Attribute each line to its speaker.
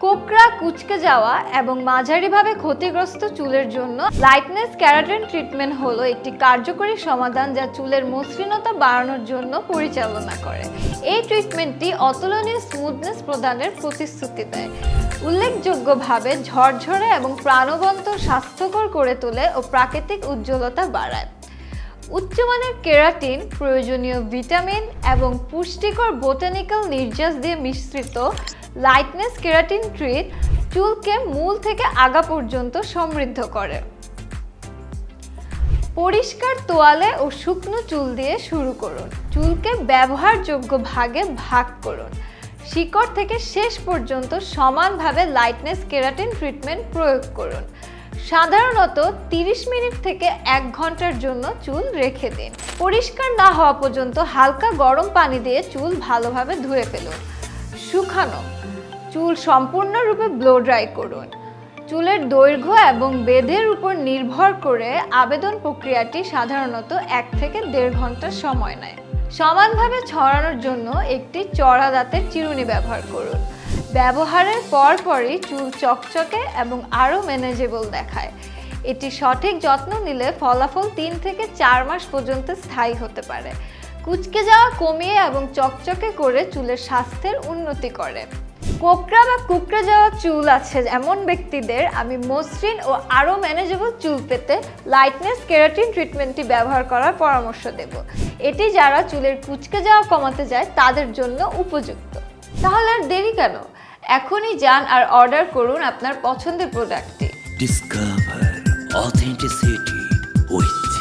Speaker 1: কোকড়া, কুচকে যাওয়া এবং মাঝারিভাবে ক্ষতিগ্রস্ত চুলের জন্য লাইটনেস ক্যারাটিন ট্রিটমেন্ট হলো একটি কার্যকরী সমাধান যা চুলের মসৃণতা বাড়ানোর জন্য পরিচালনা করে। এই ট্রিটমেন্টটি অতুলনীয় স্মুথনেস প্রদানের প্রতিশ্রুতি দেয়। উল্লেখযোগ্যভাবে ঝরঝরে এবং প্রাণবন্ত স্বাস্থ্যকর করে তোলে ও প্রাকৃতিক উজ্জ্বলতা বাড়ায়। উচ্চমানের কেরাটিন, প্রয়োজনীয় ভিটামিন এবং পুষ্টিকর বোটানিক্যাল নির্যাস দিয়ে মিশ্রিত লাইটনেস কেরাটিন ট্রিট চুলকে মূল থেকে আগা পর্যন্ত সমৃদ্ধ করে। পরিষ্কার তোয়ালে ও শুকনো চুল দিয়ে শুরু করুন। চুলকে ব্যবহারযোগ্য ভাগে ভাগ করুন। শিকড় থেকে শেষ পর্যন্ত সমানভাবে লাইটনেস কেরাটিন ট্রিটমেন্ট প্রয়োগ করুন। সাধারণত 30 মিনিট থেকে এক ঘণ্টার জন্য চুল রেখে দিন। পরিষ্কার না হওয়া পর্যন্ত হালকা গরম পানি দিয়ে চুল ভালোভাবে ধুয়ে ফেলুন। শুকানো। চুল সম্পূর্ণরূপে ব্লো ড্রাই করুন। চুলের দৈর্ঘ্য এবং বেধের উপর নির্ভর করে আবেদন প্রক্রিয়াটি সাধারণত এক থেকে দেড় ঘণ্টার সময় নেয়। সমানভাবে ছড়ানোর জন্য একটি চড়া দাঁতের চিরুনি ব্যবহার করুন। ব্যবহারের পরপরই চুল চকচকে এবং আরও ম্যানেজেবল দেখায়। এটি সঠিক যত্ন নিলে ফলাফল তিন থেকে চার মাস পর্যন্ত স্থায়ী হতে পারে। কুচকে যাওয়া, কমিয়ে এবং চকচকে করে চুলের স্বাস্থ্যের উন্নতি করে। কোকড়া বা কুকড়ে যাওয়া চুল আছে এমন ব্যক্তিদের আমি মসৃণ ও আরও ম্যানেজেবল চুল পেতে লাইটনেস কেরাটিন ট্রিটমেন্টটি ব্যবহার করার পরামর্শ দেব। এটি যারা চুলের কুচকে যাওয়া কমাতে যায়, তাদের জন্য উপযুক্ত। তাহলে আর দেরি কেন? এখনই যান আর অর্ডার করুন আপনার পছন্দের প্রোডাক্টটি
Speaker 2: ডিসকভার অথেন্টিসিটি with